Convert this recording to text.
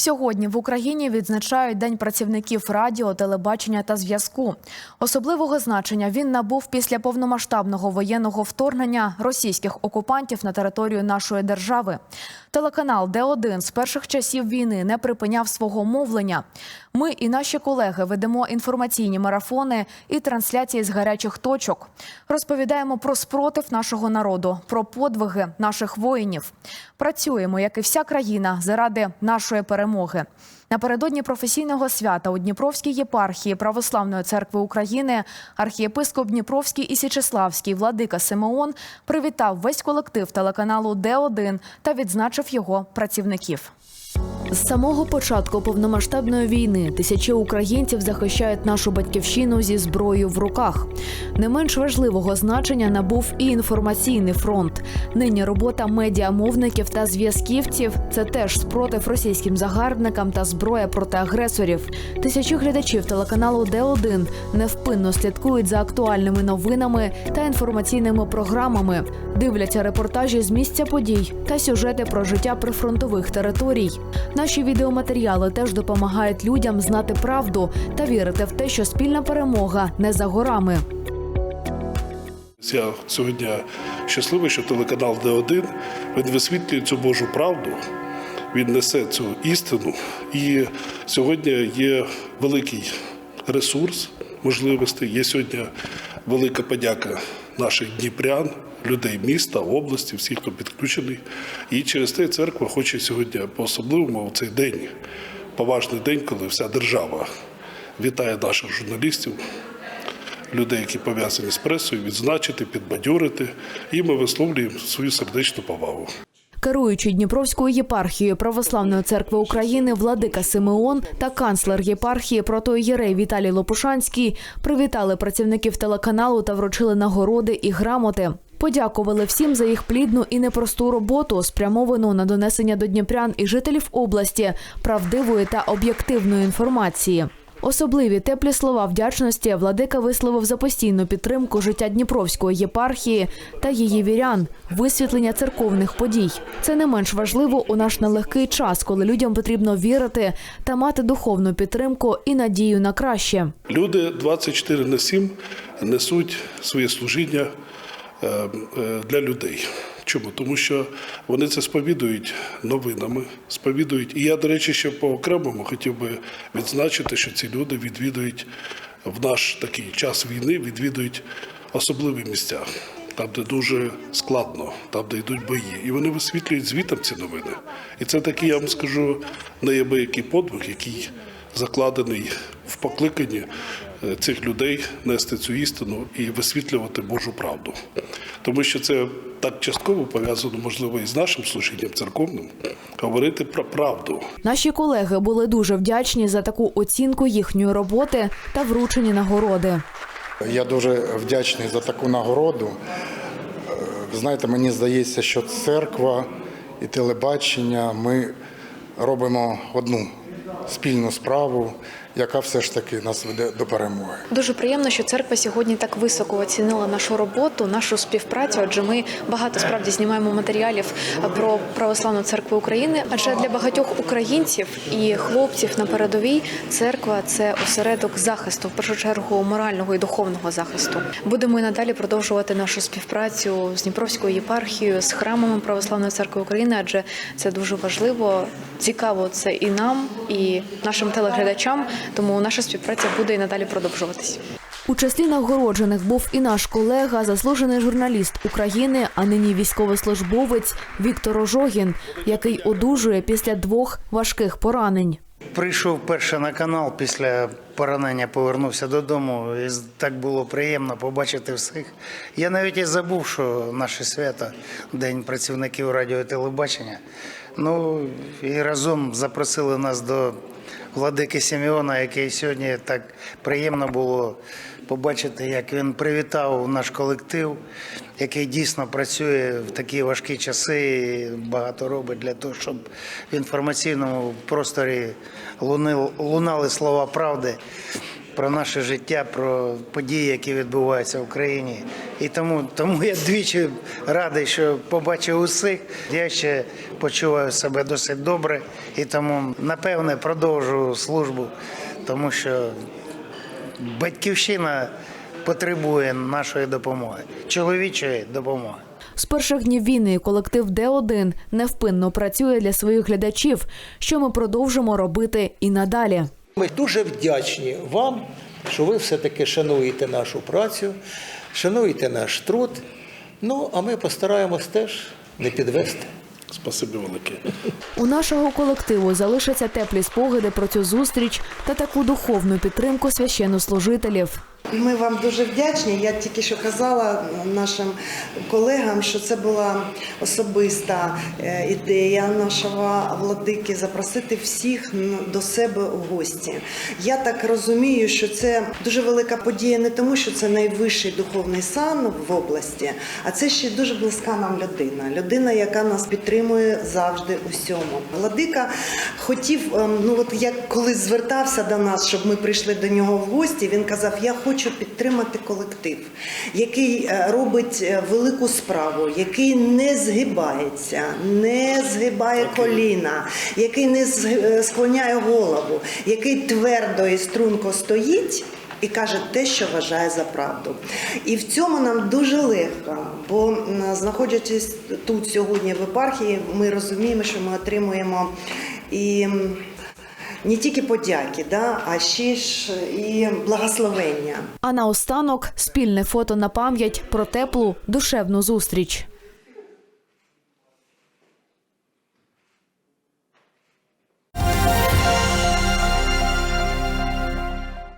Сьогодні в Україні відзначають День працівників радіо, телебачення та зв'язку. Особливого значення він набув після повномасштабного воєнного вторгнення російських окупантів на територію нашої держави. Телеканал Д1 з перших часів війни не припиняв свого мовлення. Ми і наші колеги ведемо інформаційні марафони і трансляції з гарячих точок. Розповідаємо про спротив нашого народу, про подвиги наших воїнів. Працюємо, як і вся країна, заради нашої перемоги. Напередодні професійного свята у Дніпровській єпархії Православної церкви України архієпископ Дніпровський і Січеславський владика Симеон привітав весь колектив телеканалу Д1 та відзначив його працівників. З самого початку повномасштабної війни тисячі українців захищають нашу батьківщину зі зброєю в руках. Не менш важливого значення набув і інформаційний фронт. Нині робота медіамовників та зв'язківців це теж спротив російським загарбникам та зброя проти агресорів. Тисячі глядачів телеканалу Д1 невпинно слідкують за актуальними новинами та інформаційними програмами, дивляться репортажі з місця подій та сюжети про життя прифронтових територій. Наші відеоматеріали теж допомагають людям знати правду та вірити в те, що спільна перемога не за горами. Я сьогодні щасливий, що телеканал Д1 він висвітлює цю Божу правду, він несе цю істину. І сьогодні є великий ресурс можливостей. Є сьогодні велика подяка наших дніпрян, людей міста, області, всіх, хто підключений. І через те церква хоче сьогодні по-особливому в цей день, поважний день, коли вся держава вітає наших журналістів людей, які пов'язані з пресою, відзначити, підбадьорити. І ми висловлюємо свою сердечну повагу. Керуючий Дніпровською єпархією Православної церкви України владика Симеон та канцлер єпархії протоієрей Віталій Лопушанський привітали працівників телеканалу та вручили нагороди і грамоти. Подякували всім за їх плідну і непросту роботу, спрямовану на донесення до дніпрян і жителів області правдивої та об'єктивної інформації. Особливі теплі слова вдячності владика висловив за постійну підтримку життя Дніпровської єпархії та її вірян, висвітлення церковних подій. Це не менш важливо у наш нелегкий час, коли людям потрібно вірити та мати духовну підтримку і надію на краще. Люди 24 на 7 несуть своє служіння е, е, для людей. Чому? Тому що вони це сповідують новинами, сповідують. І я, до речі, ще по окремому хотів би відзначити, що ці люди відвідують в наш такий час війни, відвідують особливі місця, там, де дуже складно, там, де йдуть бої. І вони висвітлюють звітом ці новини. І це такий, я вам скажу, неябиякий подвиг, який закладений в покликанні е, цих людей нести цю істину і висвітлювати Божу правду. Тому що це так частково пов'язано, можливо, і з нашим служінням церковним, говорити про правду. Наші колеги були дуже вдячні за таку оцінку їхньої роботи та вручені нагороди. Я дуже вдячний за таку нагороду. Е, знаєте, мені здається, що церква і телебачення ми робимо одну спільну справу, яка все ж таки нас веде до перемоги. Дуже приємно, що церква сьогодні так високо оцінила нашу роботу, нашу співпрацю. Адже ми багато справді знімаємо матеріалів про православну церкву України. Адже для багатьох українців і хлопців на передовій церква це осередок захисту, в першу чергу морального і духовного захисту. Будемо і надалі продовжувати нашу співпрацю з Дніпровською єпархією, з храмами православної церкви України, адже це дуже важливо. Цікаво це і нам, і нашим телеглядачам. Тому наша співпраця буде і надалі продовжуватись. У числі нагороджених був і наш колега, заслужений журналіст України, а нині військовослужбовець Віктор Ожогін, який одужує після двох важких поранень. Прийшов перше на канал після поранення, повернувся додому. І так було приємно побачити всіх. Я навіть і забув, що наше свято День працівників радіо і телебачення. Ну і разом запросили нас до владики Сімеона, який сьогодні так приємно було побачити, як він привітав наш колектив, який дійсно працює в такі важкі часи, і багато робить для того, щоб в інформаційному просторі лунали слова правди про наше життя, про події, які відбуваються в Україні. І тому, тому я двічі радий, що побачив усіх. Я ще почуваю себе досить добре і тому, напевне, продовжу службу, тому що батьківщина потребує нашої допомоги, чоловічої допомоги. З перших днів війни колектив Д1 невпинно працює для своїх глядачів, що ми продовжимо робити і надалі. Ми дуже вдячні вам, що ви все-таки шануєте нашу працю, шануєте наш труд. Ну, а ми постараємось теж не підвести. Спасибі велике. У нашого колективу залишаться теплі спогади про цю зустріч та таку духовну підтримку священнослужителів. Ми вам дуже вдячні. Я тільки що казала нашим колегам, що це була особиста е, ідея нашого владики запросити всіх до себе у гості. Я так розумію, що це дуже велика подія не тому, що це найвищий духовний сан в області, а це ще дуже близька нам людина. Людина, яка нас підтримує завжди усьому. Владика хотів, ем, ну от як коли звертався до нас, щоб ми прийшли до нього в гості, він казав: Я хочу підтримати колектив, який е, робить е, велику справу, який не згибається, не згибає коліна, який не е, склоняє голову, який твердо і струнко стоїть. І каже те, що вважає за правду. І в цьому нам дуже легко, бо знаходячись тут сьогодні в епархії, ми розуміємо, що ми отримуємо і не тільки подяки, да, а ще ж і благословення. А наостанок спільне фото на пам'ять про теплу душевну зустріч.